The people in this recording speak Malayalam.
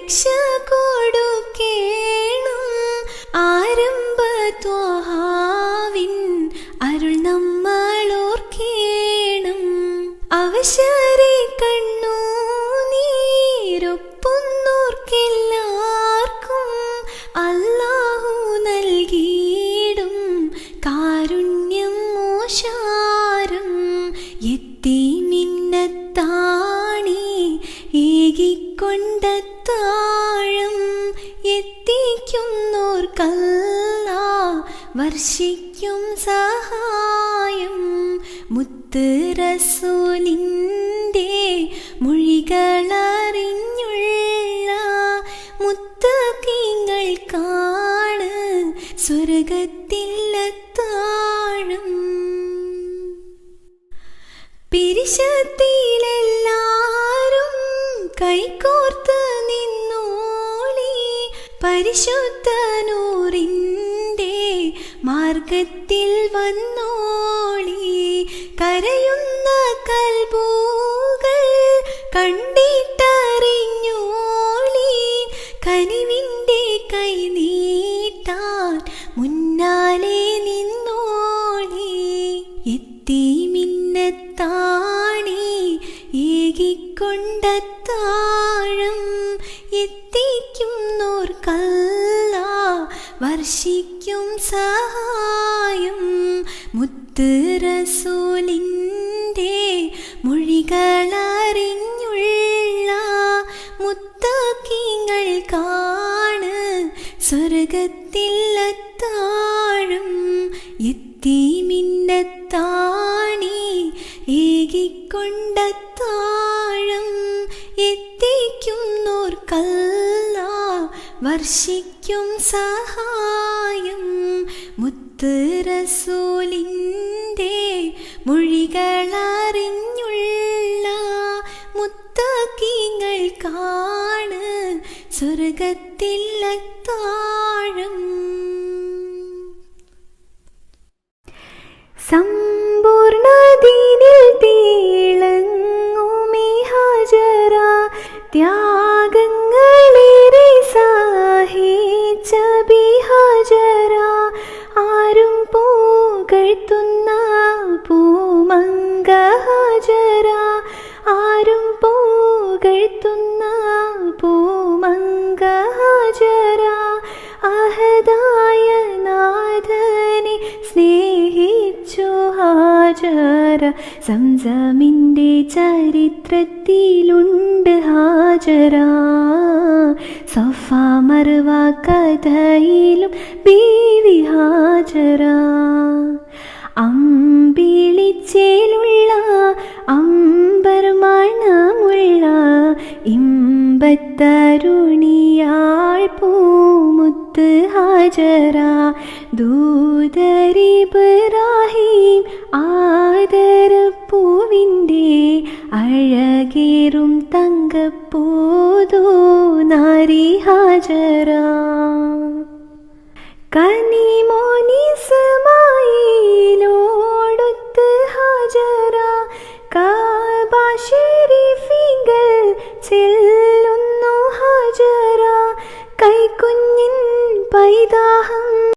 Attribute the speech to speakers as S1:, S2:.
S1: രക്ഷ കൊടുക്കേണം. ആരംഭ ത്വാഹാവിൻ അരുൾ നമ്മൾ ഓർക്കേണം അവശരെ കണ്ണു നീരൊപ്പുന്നോർക്കെല്ലാവർക്കും അല്ലാഹു നൽകിയിടും കാരുണ്യം മോശാരം. എത്തി മിന്നത്താണി ഏകിക്കൊണ്ടത്താഴം എത്തിക്കുന്നോർക്കല്ല വർഷിക്കും സഹായം. മുത്ത് റസൂലിന്റെ മൊഴികളറിഞ്ഞുള്ള മുത്തക്കിങ്ങൾക്കാണ് സ്വർഗത്തിലെത്താഴം. പിരിശത്തിലെല്ലാരും കൈകോർത്ത് നിന്നോളി. പരിശുദ്ധനൂറിന്റെ മാർഗത്തിൽ വന്നോളി. കരയുന്ന കൽബൂകൾ കണ്ടിട്ടറിഞ്ഞോളി. കനിവിന്റെ കൈ നീട്ടാൻ മുന്നാലെ നിന്നോളി. എത്തി മിന്നത്താണി. ഏകിക്കൊണ്ടത്താഴം എത്തിക്കുന്നോർക്കല്ല വർഷിക്കും സഹായം. മുത്ത് റസൂലിന്റെ മൊഴികളറിഞ്ഞുള്ള മുത്തക്കിങ്ങൾക്കാണ് സ്വർഗത്തിലെത്താഴം എത്തിക്കുന്നോർക്കല്ല വർഷിക്കും സഹായം. മുത്ത് റസൂലിന്റെ മൊഴികളറിഞ്ഞുള്ള മുത്തക്കിങ്ങൾക്കാണ് സ്വർഗത്തിലെത്താഴം സമ്പൂർണദീനിൽ തീളങ്ങുമേ ഹാജര ത്യാഗങ്ങളേറെ പുകഴ്ത്തുന്ന പൂമങ്കഹാജര ആരും പൂകഴ്ത്തുന്ന പൂമങ്കഹാജര അഹദായ നാഥനെ സ്നേഹിച്ചു ഹാജര. സംസമിന്റെ ചരിത്രത്തിലുണ്ട് ഹാജര. സഫ മറുവ കഥയിലും ബീവി ഹാജര. അമ്പിളിച്ചേലുള്ള അമ്പർമാണമുള്ള ഇമ്പത്തരുണിയാൾ പൂമുത്ത് ഹാജര. ആദര ആദരപ്പൂവിന്റെ അഴകേറും തങ്കപ്പൂതോ നാരി ഹാജര. കനിമോനിസ്